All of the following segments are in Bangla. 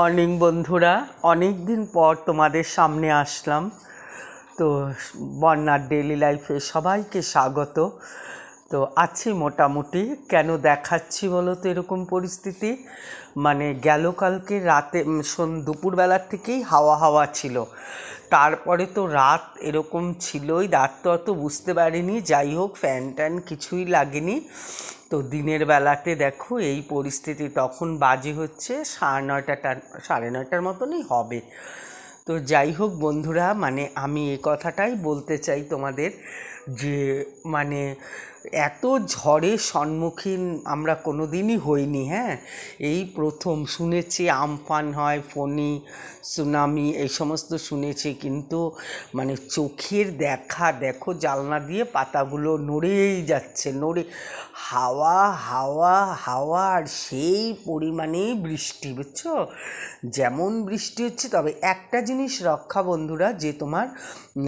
মর্নিং বন্ধুরা অনেক দিন পর তোমাদের সামনে আসলাম। তো বন্যার ডেলি লাইফে সবাইকে স্বাগত। তো আছি মোটামুটি, কেন দেখাচ্ছি বলো তো এরকম পরিস্থিতি? মানে গেল কালকে রাতে দুপুরবেলার থেকেই হাওয়া হাওয়া ছিল। তারপরে তো রাত এরকম ছিলই, রাত তো অত বুঝতে পারিনি। যাই হোক, ফ্যান ট্যান কিছুই লাগেনি। তো দিনের বেলাতে দেখো, এই পরিস্থিতি তখন বাজে হচ্ছে, সাড়ে নয়টাটা সাড়ে নয়টার মতনই হবে। তো যাই হোক বন্ধুরা মানে আমি এ কথাটাই বলতে চাই তোমাদের যে মানে এত ঝড়ের সম্মুখীন আমরা কোনো দিনই হইনি হ্যাঁ? এই প্রথম শুনেছি আমফান হয়, ফণি, সুনামি, এই সমস্ত শুনেছি, কিন্তু মানে চোখের দেখা, দেখো জালনা দিয়ে পাতাগুলো নড়েই যাচ্ছে, নড়ে, হাওয়া হাওয়া হাওয়া, আর সেই পরিমাণেই বৃষ্টি, বুঝছ? যেমন বৃষ্টি হচ্ছে, তবে একটা জিনিস রক্ষা বন্ধুরা, যে তোমার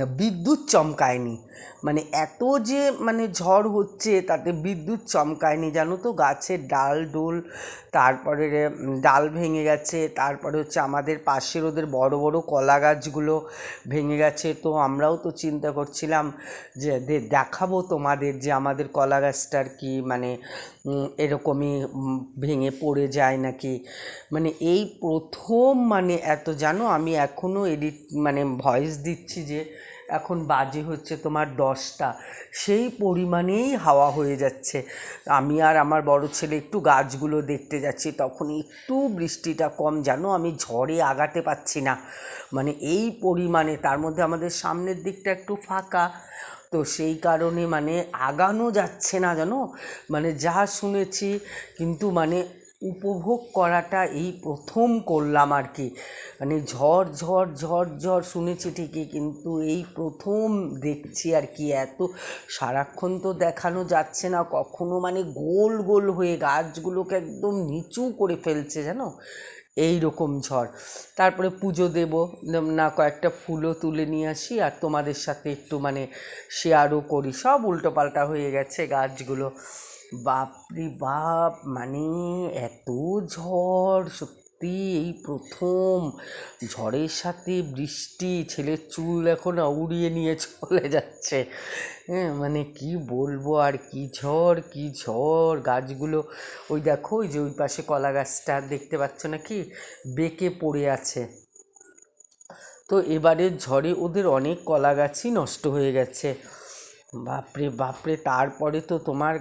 বিদ্যুৎ চমকায়নি। মানে এত যে মানে ঝড় হচ্ছে, তাতে বিদ্যুৎ চমকায়নি, জানো তো? গাছের ডাল, ডোল, তারপরে ডাল ভেঙে গেছে, তারপরে হচ্ছে আমাদের পাশের ওদের বড় বড় কলা গাছগুলো ভেঙে গেছে। তো আমরাও তো চিন্তা করছিলাম যে দেখাবো তোমাদের যে আমাদের কলা গাছটার কি মানে এরকমই ভেঙে পড়ে যায় নাকি? মানে এই প্রথম মানে এত, জানো? আমি এখনও এডিট মানে ভয়েস দিচ্ছি যে এখন বাজে হচ্ছে তোমার দশটা। সেই পরিমাণেই হাওয়া হয়ে যাচ্ছে। আমি আর আমার বড় ছেলে একটু গাছগুলো দেখতে যাচ্ছি, তখন একটু বৃষ্টিটা কম, জানো? আমি ঝড়ে আগাতে পাচ্ছি না। মানে এই পরিমাণে, তার মধ্যে আমাদের সামনের দিকটা একটু ফাঁকা। তো সেই কারণে মানে আগানো যাচ্ছে না, জানো? মানে যা শুনেছি, কিন্তু মানে উপভোগ করাটা এই প্রথম করলাম আর কি। মানে ঝড় ঝড় ঝড় ঝড় শুনেছি ঠিকই, কিন্তু এই প্রথম দেখছি আর কি, এত সারাক্ষণ তো দেখানো যাচ্ছে না, কখনো মানে গোল গোল হয়ে গাছগুলোকে একদম নিচু করে ফেলছে, জানো? এই রকম ঝড়। তারপরে পুজো দেব না, কয়েকটা ফুলও তুলে নিয়ে আসি, আর তোমাদের সাথে একটু মানে শেয়ারও করি। সব উল্টোপাল্টা হয়ে গেছে গাছগুলো। বাপরে বাপ মানে এত ঝড়, সত্যি এই প্রথম। ঝড়ের সাথে বৃষ্টি, ছেলের চুল এখন উড়িয়ে নিয়ে চলে যাচ্ছে। হ্যাঁ মানে কি বলব আর, কি ঝড় কি ঝড়। গাছগুলো, ওই দেখো, ওই যে ওই পাশে কলা গাছটা দেখতে পাচ্ছ নাকি? বেঁকে পড়ে আছে। তো এবারের ঝড়ে ওদের অনেক কলা গাছই নষ্ট হয়ে গেছে। বাপরে বাপরে, তারপরে তো তোমার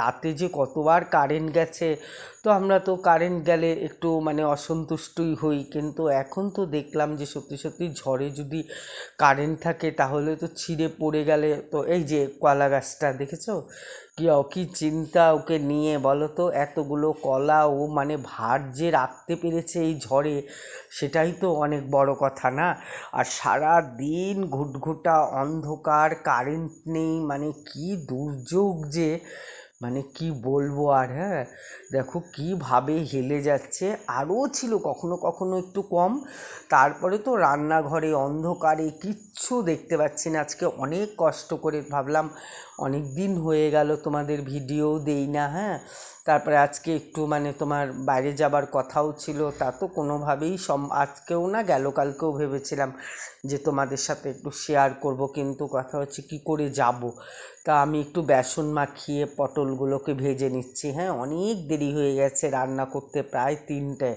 রাতে যে কতবার কারেন্ট গেছে, তো আমরা তো কারেন্ট গেলে একটু মানে অসন্তুষ্টই হই। কিন্তু এখন তো দেখলাম যে সত্যি সত্যি ঝড়ে যদি কারেন্ট থাকে, তাহলে তো ছিঁড়ে পড়ে গেলে তো এই যে কলা গাছটা, দেখেছ? কি কি চিন্তা ওকে নিয়ে বলো তো? এতগুলো কলা ও মানে ভার যে রাখতে পেরেছে এই ঝড়ে, সেটাই তো অনেক বড় কথা না? আর সারা দিন ঘুটঘুটা অন্ধকার কারেন্ট নেই মানে কি দুর্যোগ যে মানে কি বলব আর হ্যাঁ? দেখো কীভাবে হেলে যাচ্ছে। আরও ছিল কখনো কখনো একটু কম। তারপরে তো রান্নাঘরে অন্ধকারে কিচ্ছু দেখতে পাচ্ছি না। আজকে অনেক কষ্ট করে ভাবলাম অনেক দিন হয়ে গেল তোমাদের ভিডিও দেই না হ্যাঁ? তারপরে আজকে একটু মানে তোমার বাইরে যাবার কথাও ছিল। তা তো কোনোভাবেই সম, আজকেও না, গেল কালকেও ভেবেছিলাম যে তোমাদের সাথে একটু শেয়ার করব। কিন্তু কথা হচ্ছে কি করে যাব? তা আমি একটু বেসন মাখিয়ে পটলগুলোকে ভেজে নিচ্ছি। হ্যাঁ অনেক দেরি হয়ে গেছে রান্না করতে, প্রায় তিনটে।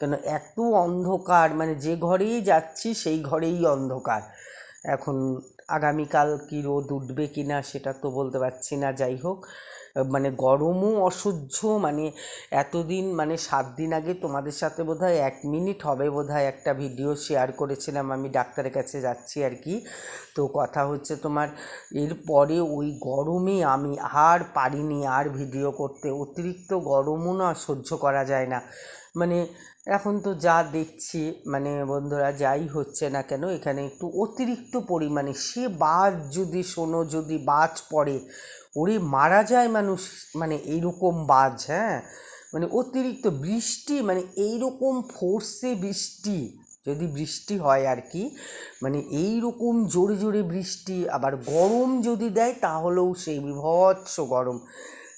কেন, এত অন্ধকার মানে যে ঘরেই যাচ্ছি সেই ঘরেই অন্ধকার। এখন আগামীকাল কি রোদ উঠবে কি না সেটা তো বলতে পারছি না, যাই হোক। মানে গরমও অসহ্য মানে এতদিন মানে সাত দিন আগে তোমাদের সাথে বোধহয় এক মিনিট হবে বোধহয় একটা ভিডিও শেয়ার করেছিলাম, আমি ডাক্তারের কাছে যাচ্ছি আর কি। তো কথা হচ্ছে তোমার এরপরে ওই গরমে আমি আর পারিনি আর ভিডিও করতে। অতিরিক্ত গরমও না সহ্য করা যায় না। মানে এখন তো যা দেখছি মানে বন্ধুরা যাই হচ্ছে না কেন, এখানে একটু অতিরিক্ত পরিমাণে সে বাজ যদি শোনো যদি বাজ পড়ে, ওরে মারা যায় মানুষ মানে এইরকম বাজ হ্যাঁ? মানে অতিরিক্ত বৃষ্টি মানে এইরকম ফোর্সে বৃষ্টি, যদি বৃষ্টি হয় আর কি মানে এই রকম জোরে জোরে বৃষ্টি, আবার গরম যদি দেয় তাহলেও সেই বিভৎস গরম।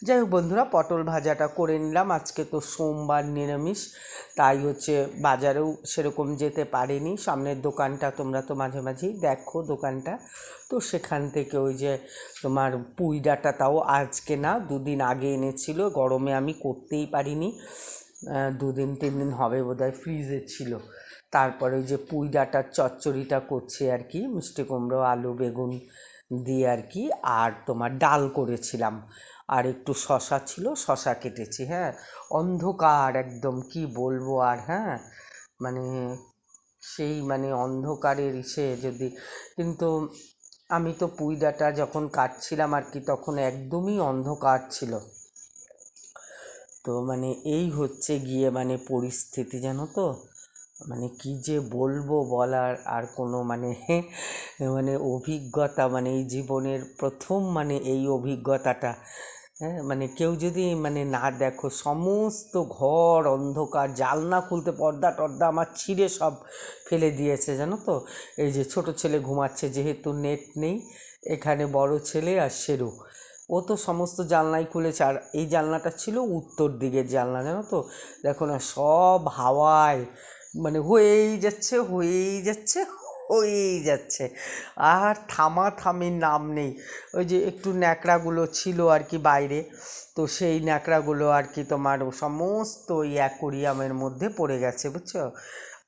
যাই হোক বন্ধুরা, পটল ভাজাটা করে নিলাম। আজকে তো সোমবার নিরামিষ, তাই হচ্ছে বাজারেও সেরকম যেতে পারিনি। সামনের দোকানটা তোমরা তো মাঝে মাঝেই দেখো দোকানটা। তো সেখান থেকে ওই যে তোমার পুঁই ডাঁটা তাও আজকে না, দুদিন আগে এনেছিল। গরমে আমি করতেই পারিনি। দুদিন, তিন দিন হবে বোধহয় ফ্রিজে ছিল। তারপরে ওই যে পুঁই ডাঁটার চচ্চড়িটা করছি আর কি, মিষ্টি কুমড়ো, আলু, বেগুন দিয়ে আর কি, আর তোমার ডাল করেছিলাম। আর একটু শশা ছিল, শশা কেটেছি হ্যাঁ। অন্ধকার একদম, কি বলব আর হ্যাঁ। মানে সেই মানে অন্ধকারের ইসে যদি, কিন্তু আমি তো পুঁই ডাঁটা যখন কাটছিলাম আর কি, তখন একদমই অন্ধকার ছিল। তো মানে এই হচ্ছে গিয়ে মানে পরিস্থিতি, জানো তো? মানে কি যে বলব বলার আর কোনো মানে মানে অভিজ্ঞতা মানে এই জীবনের প্রথম মানে এই অভিজ্ঞতাটা। হ্যাঁ মানে কেউ যদি মানে না দেখো, সমস্ত ঘর, অন্ধকার জালনা খুলতে পর্দা টর্দা আমার ছিঁড়ে সব ফেলে দিয়েছে, জানো তো? এই যে ছোট ছেলে ঘুমাচ্ছে, যেহেতু নেট নেই, এখানে বড় ছেলে আর শেরু। ও তো সমস্ত জানলাই খুলেছে, আর এই জানলাটা ছিল উত্তর দিকের জানলা, জানো তো? দেখো না, সব হাওয়ায় মানে হয়েই যাচ্ছে হয়েই যাচ্ছে হয়েই যাচ্ছে। আর থামা থামির নাম নেই। ওই যে একটু ন্যাকড়াগুলো ছিল আর কি বাইরে, তো সেই ন্যাকড়াগুলো আর কি তোমার সমস্ত ওই অ্যাকোরিয়ামের মধ্যে পড়ে গেছে, বুঝছ?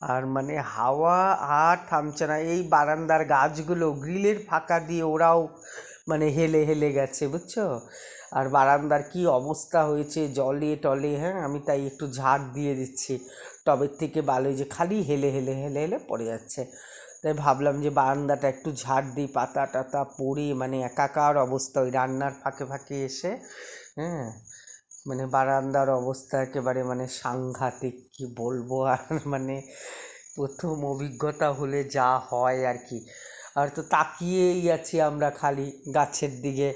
আর মানে হাওয়া আর থামছে না। এই বারান্দার গাছগুলো গ্রিলের ফাঁকা দিয়ে ওরাও মানে হেলে হেলে গেছে, বুঝছ? আর বারান্দার কি অবস্থা হয়েছে জলে টলে হ্যাঁ? আমি তাই একটু ঝাড় দিয়ে দিচ্ছি। টবের থেকে বালুই যে খালি হেলে হেলে হেলে হেলে পড়ে যাচ্ছে। তাই ভাবলাম যে বারান্দাটা একটু ঝাড় দিই, পাতা টাতা পড়ে মানে একাকার অবস্থা, ওই রান্নার ফাঁকে ফাঁকে এসে হ্যাঁ মানে বারান্দার অবস্থা একেবারে মানে সাংঘাতিক, কি বলব আর মানে প্রথম অভিজ্ঞতা হলে যা হয় আর কি। আর তো তাকিয়েই আছি আমরা খালি গাছের দিকে।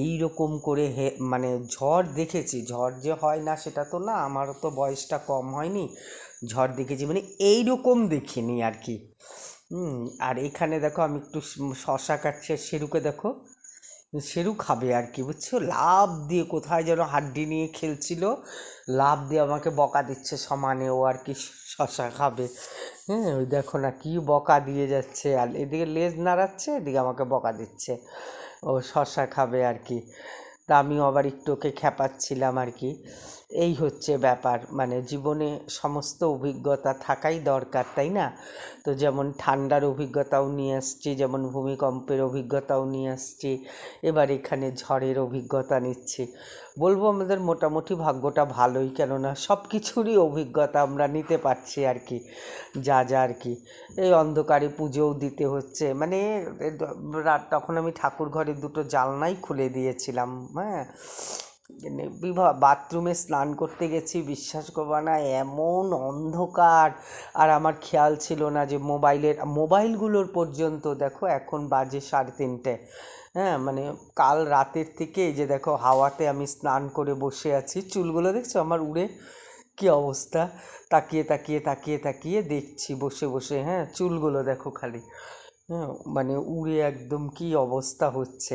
এই রকম করে হে মানে ঝড় দেখেছি, ঝড় যে হয় না সেটা তো না, আমারও তো বয়সটা কম হয়নি, ঝড় দেখেছি মানে এই রকম দেখিনি আর কি। হুম, আর এখানে দেখো আমি একটু শশা কাটছি আর সেরুকে দেখো। সেরু খাবে আর কি, বুঝছ? লাভ দিয়ে কোথায় যেন হাড্ডি নিয়ে খেলছিল। লাভ দিয়ে আমাকে বকা দিচ্ছে সমানে, ও আর কি শশা খাবে। হ্যাঁ ওই দেখো না কি বকা দিয়ে যাচ্ছে। আর এদিকে লেজ নাড়াচ্ছে, এদিকে আমাকে বকা দিচ্ছে। ও শশা খাবে আর কি। তা আমিও আবার একটু ওকে খেপাচ্ছিলাম আর কি। এই হচ্ছে ব্যাপার। মানে জীবনে সমস্ত অভিজ্ঞতা থাকাই দরকার, তাই না? তো যেমন ঠান্ডার অভিজ্ঞতাও নিয়ে আসছি, যেমন ভূমিকম্পের অভিজ্ঞতাও নিয়ে আসছি, এবার এখানে ঝড়ের অভিজ্ঞতা নিচ্ছি। বলব আমাদের মোটামুটি ভাগ্যটা ভালোই, কেননা সব কিছুরই অভিজ্ঞতা আমরা নিতে পারছি আর কি, যা যা আর কি। এই অন্ধকারে পুজোও দিতে হচ্ছে মানে রাত, তখন আমি ঠাকুর ঘরের দুটো জানলাই খুলে দিয়েছিলাম হ্যাঁ? বিবাহ বাথরুমে স্নান করতে গেছি, বিশ্বাস করবা না, এমন অন্ধকার। আর আমার খেয়াল ছিল না যে মোবাইলের, মোবাইলগুলোর পর্যন্ত দেখো এখন বাজে সাড়ে তিনটে। হ্যাঁ মানে কাল রাতের থেকে যে দেখো হাওয়াতে আমি স্নান করে বসে আছি। চুলগুলো দেখছ? আমার উড়ে কি অবস্থা? তাকিয়ে তাকিয়ে তাকিয়ে তাকিয়ে দেখছি বসে বসে। হ্যাঁ চুলগুলো দেখো খালি। হ্যাঁ মানে উড়ে একদম কি অবস্থা হচ্ছে।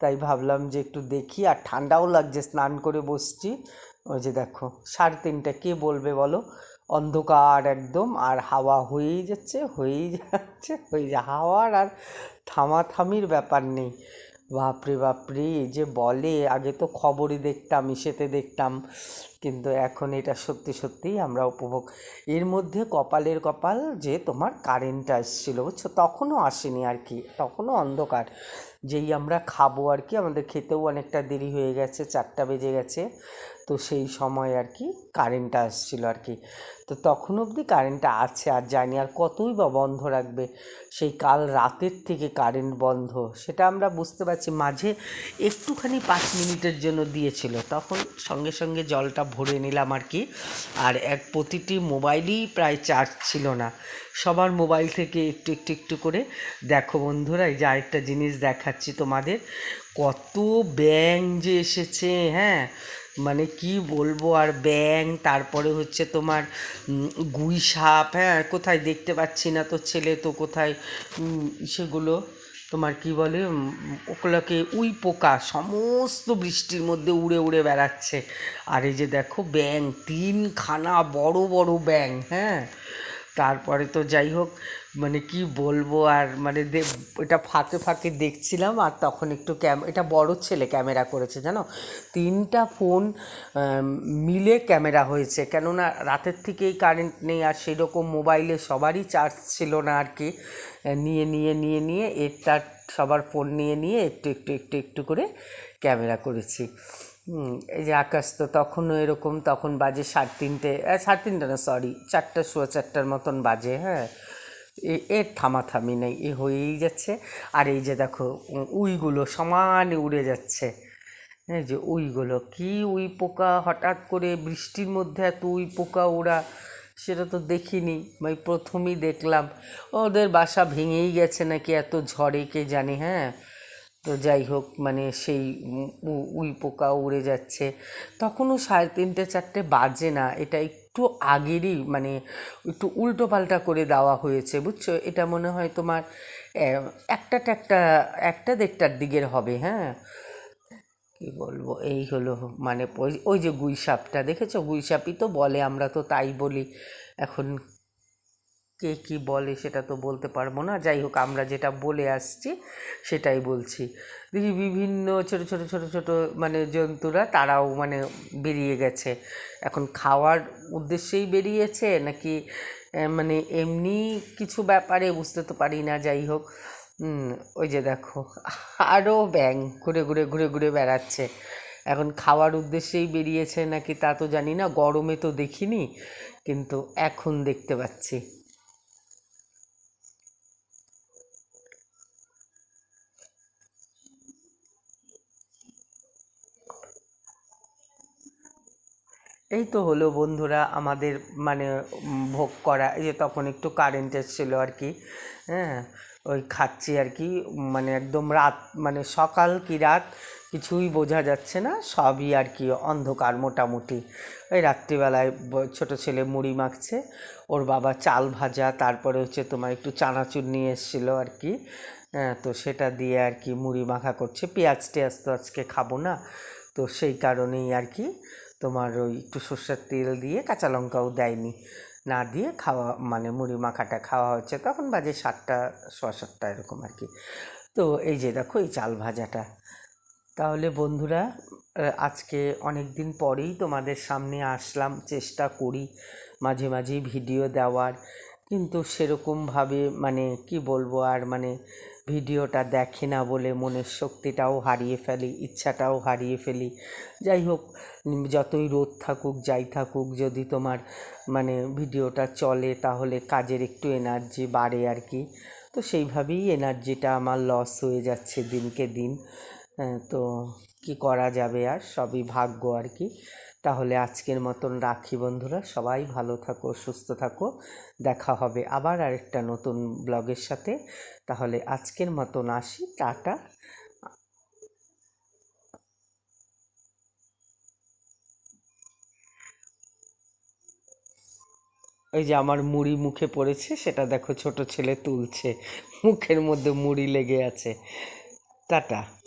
তাই ভাবলাম যে একটু দেখি, আর ঠান্ডাও লাগছে, স্নান করে বসছি। ওই যে দেখো, সাড়ে তিনটা, কে বলবে বলো? অন্ধকার একদম, আর হাওয়া হয়েই যাচ্ছে হয়েই যাচ্ছে হয়ে যা, হাওয়ার আর থামাথামির ব্যাপার নেই। বাপরে বাপরে যে বলে, আগে তো খবরই দেখতাম, ইসেতে দেখতাম, কিন্তু এখন এটা সত্যি সত্যিই আমরা উপভোগ, এর মধ্যে কপালের কপাল যে তোমার কারেন্টটা আসছিল বুঝছ? তখনও আসেনি আর কি, তখনও অন্ধকার, যেই আমরা খাব আর কি, আমাদের খেতেও অনেকটা দেরি হয়ে গেছে, চারটা বেজে গেছে তো সেই সময় আর কি কারেন্টটা আসছিল আর কি তো তখন অবধি কারেন্টটা আছে, আর জানি আর কতই বা বন্ধ রাখবে। সেই কাল রাতের থেকে কারেন্ট বন্ধ, সেটা আমরা বুঝতে পারছি। মাঝে একটুখানি পাঁচ মিনিটের জন্য দিয়েছিল। তখন সঙ্গে সঙ্গে জলটা ভরে নিলাম আর কি আর এক প্রতিটি মোবাইলই প্রায় চার্জ ছিল না। সবার মোবাইল থেকে একটু একটু একটু করে, দেখো বন্ধুরা, এই যে আরেকটা জিনিস দেখাচ্ছি তোমাদের। কত ব্যাং যে এসেছে হ্যাঁ? মানে কি বলব আর ব্যাং তারপরে হচ্ছে তোমার গুই সাপ হ্যাঁ? কোথায় দেখতে পাচ্ছি না তো ছেলে, তো কোথায় সেগুলো, তোমার কি বলে ওগুলোকে উই পোকা, সমস্ত বৃষ্টির মধ্যে উড়ে উড়ে বেড়াচ্ছে। আর এই যে দেখো ব্যাং তিনখানা বড় বড় ব্যাং হ্যাঁ? তারপরে তো যাই হোক মানে কি বলব আর মানে এটা ফাঁকে ফাঁকে দেখছিলাম আর তখন একটু ক্যাম, এটা বড় ছেলে ক্যামেরা করেছে জানো? তিনটা ফোন মিলে ক্যামেরা হয়েছে। কেননা রাতের থেকেই কারেন্ট নেই আর সেরকম মোবাইলে সবারই চার্জ ছিল না আর কি। নিয়ে নিয়ে নিয়ে নিয়ে এটা সবার ফোন নিয়ে নিয়ে একটু একটু একটু একটু করে ক্যামেরা করেছি। এই যে আকাশ তো তখনও এরকম, তখন বাজে সাড়ে তিনটে সাড়ে তিনটে না সরি চারটা, সোয়া চারটার মতন বাজে হ্যাঁ। এ- এর থামাথামি নেই, এ হয়েই যাচ্ছে। আর এই যে দেখো উইগুলো সমানে উড়ে যাচ্ছে। হ্যাঁ যে উইগুলো, কি উই পোকা, হঠাৎ করে বৃষ্টির মধ্যে এত উই পোকা ওরা সেটা তো দেখিনি আমি প্রথমেই দেখলাম। ওদের বাসা ভেঙেই গেছে নাকি, এত ঝড়ে কে জানে হ্যাঁ। যাই হোক মানে সেই উই পোকা উড়ে যাচ্ছে। তখনও সাড়ে তিনটে, চারটে বাজে না, এটা একটু আগেরই মানে একটু উল্টো পাল্টা করে দেওয়া হয়েছে, বুঝছ? এটা মনে হয় তোমার একটা একটা একটা দেড়টার দিকের হবে হ্যাঁ? কি বলব? এই হলো মানে ওই যে গুইসাপটা, দেখেছ? গুইসাপই তো বলে, আমরা তো তাই বলি। এখন কে কি বলে সেটা তো বলতে পারব না। যাই হোক, আমরা যেটা বলে আসছি সেটাই বলছি। দেখি বিভিন্ন ছোট ছোট ছোট ছোট মানে জন্তুরা তারাও মানে বেরিয়ে গেছে। এখন খাওয়ার উদ্দেশ্যেই বেরিয়েছে নাকি মানে এমনি কিছু ব্যাপারে বুঝতে তো পারি না, যাই হোক। ওই যে দেখো আরও ব্যাং ঘুরে ঘুরে ঘুরে ঘুরে বেড়াচ্ছে। এখন খাওয়ার উদ্দেশ্যেই বেরিয়েছে নাকি তা তো জানি না, গরমে তো দেখিনি, কিন্তু এখন দেখতে পাচ্ছি। এই তো হলো বন্ধুরা আমাদের মানে ভোগ করা, এই যে তখন একটু কারেন্ট এসেছিল আর কি হ্যাঁ ওই খাচ্ছি আর কি মানে একদম রাত মানে সকাল কি রাত কিছুই বোঝা যাচ্ছে না, সবই আর কি অন্ধকার মোটামুটি। ওই রাত্রিবেলায় ছোট ছেলে মুড়ি মাখছে, ওর বাবা চাল ভাজা, তারপরে হচ্ছে তোমার একটু চানাচুর নিয়ে এসেছিল আর কি হ্যাঁ তো সেটা দিয়ে আর কি মুড়ি মাখা করছে। পেঁয়াজ টেয়াজ তো আজকে খাব না, তো সেই কারণেই আর কি তোমার ওই একটু সর্ষের তেল দিয়ে কাঁচা লঙ্কাও দেয়নি। না দিয়ে খাওয়া মানে মুড়ি মাখাটা খাওয়া হচ্ছে। তখন বাজে সাতটা, সোয়া সাতটা এরকম আর কি। তো এই যে দেখো, এই চাল ভাজাটা। তাহলে বন্ধুরা আজকে অনেক দিন পরেই তোমাদের সামনে আসলাম, চেষ্টা করি মাঝে মাঝেই ভিডিও দেওয়ার। কিন্তু সেরকমভাবে মানে কি বলব আর মানে ভিডিওটা দেখে না বলে মনের শক্তিটাও হারিয়ে ফেলি, ইচ্ছাটাও হারিয়ে ফেলি। যাই হোক যতই রোদ থাকুক, যাই থাকুক, যদি তোমার মানে ভিডিওটা চলে তাহলে কাজের একটু এনার্জি বাড়ে আর কি। তো সেইভাবেই এনার্জিটা আমার লস হয়ে যাচ্ছে দিনকে দিন। তো কি করা যাবে আর? সবই ভাগ্য আর কি। তাহলে আজকের মতন রাখি বন্ধুরা। সবাই ভালো থাকো, সুস্থ থাকো। দেখা হবে আবার আরেকটা নতুন ব্লগের সাথে। তাহলে আজকের মতন আসি। টাটা। ওই যে আমার মুড়ি মুখে পড়েছে, সেটা দেখো ছোট ছেলে তুলছে। মুখের মধ্যে মুড়ি লেগে আছে। টাটা।